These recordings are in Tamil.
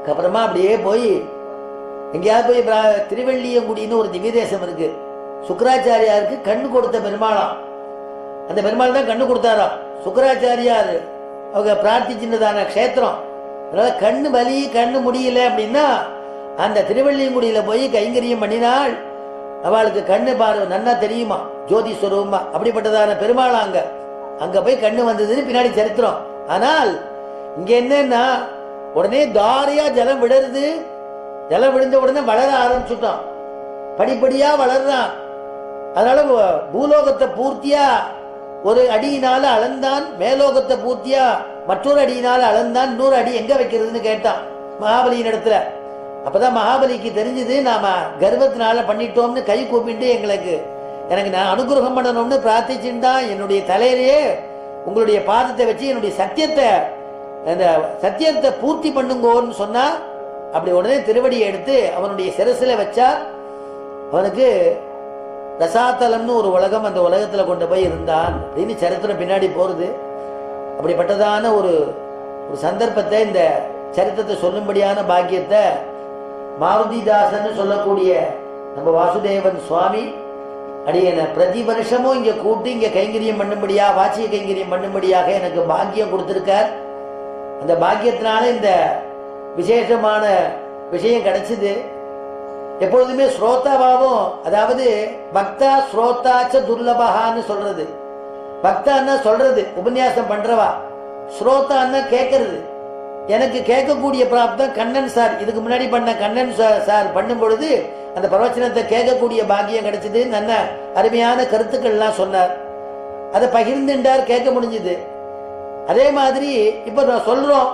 அதுக்கப்புறமா அப்படியே போய் எங்கேயாவது போய் திருவள்ளியங்குடின்னு ஒரு திவ்ய தேசம் இருக்கு. சுக்கராச்சாரியாருக்கு கண்ணு கொடுத்த பெருமாளாம். அந்த பெருமாள் தான் கண்ணு கொடுத்தாராம். சுக்கராச்சாரியார் அவங்க பிரார்த்திச்சின்னதான க்ஷேத்திரம். அதனால கண்ணு வலி கண்ணு முடியல அப்படின்னா அந்த திருவள்ளியங்குடியில போய் கைங்கரியம் பண்ணினாள் அவளுக்கு கண்ணு பார்வை நன்னா தெரியுமா? ஜோதி ஸ்வரூபமா அப்படிப்பட்டதான பெருமாள் அங்க. அங்க போய் கண்ணு வந்ததுன்னு பின்னாடி சரித்திரம். ஆனால் இங்க என்னன்னா உடனே தாரியா ஜலம் விடருது ஜலம் விழுந்த உடனே வளர ஆரம்பிச்சுட்டான். படிப்படியா வளர்றான். அதனால பூலோகத்தை பூர்த்தியா ஒரு அடியினால அளந்தான் மேலோகத்தை பூர்த்தியா மற்றொரு அடியினால அளந்தான் இன்னொரு அடி எங்க வைக்கிறதுன்னு கேட்டான் மகாபலியின் இடத்துல. அப்பதான் மகாபலிக்கு தெரிஞ்சது நாம கர்வத்தினால பண்ணிட்டோம்னு கை கூப்பிட்டு எங்களுக்கு எனக்கு நான் அனுகிரகம் பண்ணணும்னு பிரார்த்திச்சுட்டா என்னுடைய தலையிலேயே உங்களுடைய பாதத்தை வச்சு என்னுடைய சத்தியத்தை அந்த சத்தியத்தை பூர்த்தி பண்ணுங்கோன்னு சொன்னா அப்படி உடனே திருவடியை எடுத்து அவனுடைய சிரசில வச்சா அவனுக்கு ரசாத்தலம்னு ஒரு உலகம் அந்த உலகத்துல கொண்டு போய் இருந்தான். அப்படின்னு சரித்திரம் பின்னாடி போறது. அப்படிப்பட்டதான ஒரு ஒரு சந்தர்ப்பத்தை இந்த சரித்திரத்தை சொல்லும்படியான பாக்கியத்தை மாருதிதாசன் சொல்லக்கூடிய நம்ம வாசுதேவன் சுவாமி அடியனை பிரதி வருஷமும் இங்க கூட்டி இங்க கைங்கரியம் பண்ணும்படியா வாச்சிய கைங்கரியம் பண்ணும்படியாக எனக்கு பாக்கியம் கொடுத்துருக்கார். அந்த பாக்கியத்தினால இந்த விசேஷமான விஷயம் கிடைச்சது. எப்பொழுதுமே ஸ்ரோதாவாவும் அதாவது பக்தா ஸ்ரோதாச்ச துர்லபகான்னு சொல்றது. பக்தான்னா சொல்றது உபன்யாசம் பண்றவா. ஸ்ரோதான்னா கேட்கறது எனக்கு கேட்கக்கூடிய பிராப்தம் கண்ணன் சார். இதுக்கு முன்னாடி பண்ண கண்ணன் சார் பண்ணும் பொழுது அந்த பிரவச்சனத்தை கேட்கக்கூடிய பாக்கியம் கிடைச்சது. நல்ல அருமையான கருத்துக்கள்லாம் சொன்னார். அதை பகிர்ந்துட்டார் கேட்க முடிஞ்சது. அதே மாதிரி இப்ப நான் சொல்றோம்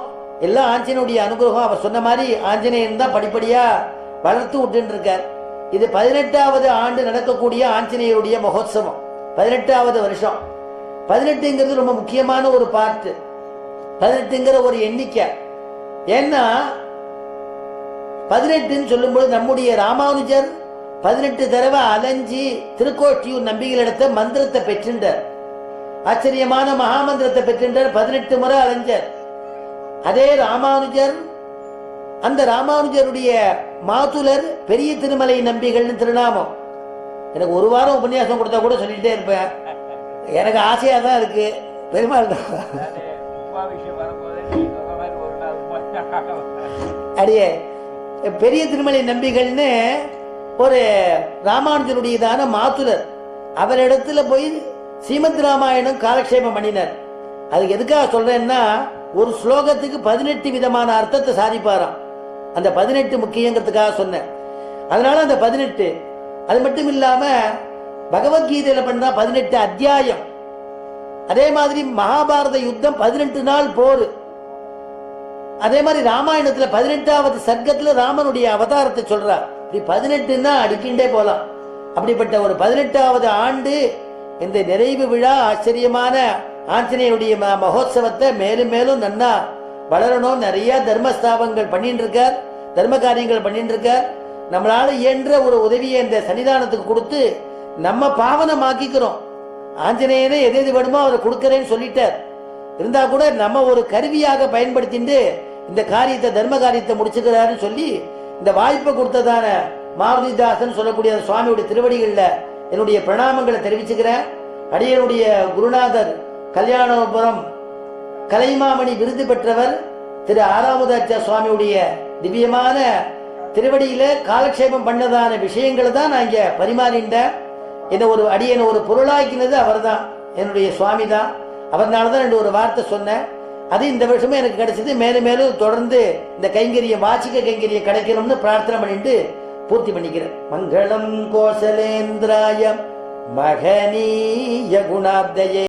எல்லாம் ஆஞ்சனுடைய அனுகிரகம் அவர் சொன்ன மாதிரி ஆஞ்சநேயன் தான் படிப்படியா வளர்த்து விட்டுன்னு இருக்கார் இது பதினெட்டாவது ஆண்டு நடக்கக்கூடிய ஆஞ்சநேயருடைய மகோத்சவம். பதினெட்டாவது வருஷம். பதினெட்டுங்கிறது ரொம்ப முக்கியமான ஒரு பார்ட்டு பதினெட்டுங்கிற ஒரு எண்ணிக்கை. ஏன்னா பதினெட்டுன்னு சொல்லும்போது நம்முடைய ராமானுஜர் பதினெட்டு தடவை அலைஞ்சி திருக்கோட்டியூர் நம்பிகளிடத்த மந்திரத்தை பெற்றுண்டார். ஆச்சரியமான மகாமந்திரத்தை பெற்றிருந்தார். பதினெட்டு முறை அலைஞ்சர் அதே ராமானுஜர் அந்த ராமானுஜருடைய மாதுலர் பெரிய திருமலை நம்பிகள்னு திருநாமம். எனக்கு ஒரு வாரம் உபன்யாசம் கொடுத்தா கூட சொல்லிட்டே இருப்பேன். எனக்கு ஆசையா தான் இருக்கு. பெருமாள் தான். அடியே பெரிய திருமலை நம்பிகள்னு ஒரு ராமானுஜருடையதான மாத்துலர் அவரிடத்துல போய் ஸ்ரீமத் ராமாயணம் காலக்ஷேபம் பண்ணினார். அதுக்கு எதுக்காக சொல்றேன்னா ஒரு ஸ்லோகத்துக்கு பதினெட்டு விதமான அர்த்தத்தை சாதிப்பாராம். அந்த பதினெட்டு முக்கியங்கிறதுக்காக சொன்னேன். அதனால அந்த பதினெட்டு அது மட்டும் இல்லாம பகவத்கீதையில பண்ணா பதினெட்டு அத்தியாயம். அதே மாதிரி மகாபாரத யுத்தம் பதினெட்டு நாள் போர். அதே மாதிரி ராமாயணத்துல பதினெட்டாவது சர்க்கத்துல ராமனுடைய அவதாரத்தை சொல்றார். இப்படி பதினெட்டுன்னா அடிக்கின்றே போலாம். அப்படிப்பட்ட ஒரு பதினெட்டாவது ஆண்டு இந்த நிறைவு விழா ஆச்சரியமான ஆஞ்சநேயனுடைய ம- மகோத்சவத்தை மேலும் மேலும் நன்னா வளரணும். நிறைய தர்மஸ்தாபங்கள் பண்ணிட்டு இருக்கார் தர்ம காரியங்கள் பண்ணிட்டு இருக்கார் நம்மளால இயன்ற ஒரு உதவியை இந்த சன்னிதானத்துக்கு கொடுத்து நம்ம பாவனமாக்கிக்கிறோம். ஆஞ்சநேயனே எது எது வேணுமோ அவர் கொடுக்கறேன்னு சொல்லிட்டார். இருந்தா கூட நம்ம ஒரு கருவியாக பயன்படுத்திட்டு இந்த காரியத்தை தர்ம காரியத்தை முடிச்சுக்கிறாருன்னு சொல்லி இந்த வாய்ப்பை கொடுத்ததான மாருதிதாசன் சொல்லக்கூடிய சுவாமியுடைய திருவடிகளில் என்னுடைய பிரணாமங்களை தெரிவிச்சுக்கிறேன் அடியனுடைய குருநாதர் கல்யாணபுரம் கலைமாமணி விருது பெற்றவர் திரு ஆறாமுதாச்சா சுவாமியுடைய திவ்யமான திருவடியில காலக்ஷேபம் பண்ணதான விஷயங்களை தான் நான் இங்க பரிமாறிண்டேன் என்னை ஒரு அடியனை ஒரு பொருளாக்கினது அவர்தான். என்னுடைய சுவாமி தான் அவர்னால தான் ரெண்டு ஒரு வார்த்தை சொன்னேன். அது இந்த வருஷமே எனக்கு கிடைச்சது. மேலும் மேலும் தொடர்ந்து இந்த கைங்கரியம் வாச்சிக்க கைங்கரியம் கிடைக்கணும்னு பிரார்த்தனை பண்ணிட்டு பூர்த்தி பண்ணிக்கிறேன். மங்களம் கோசலேந்திராய மகனீய குணாப்தயே.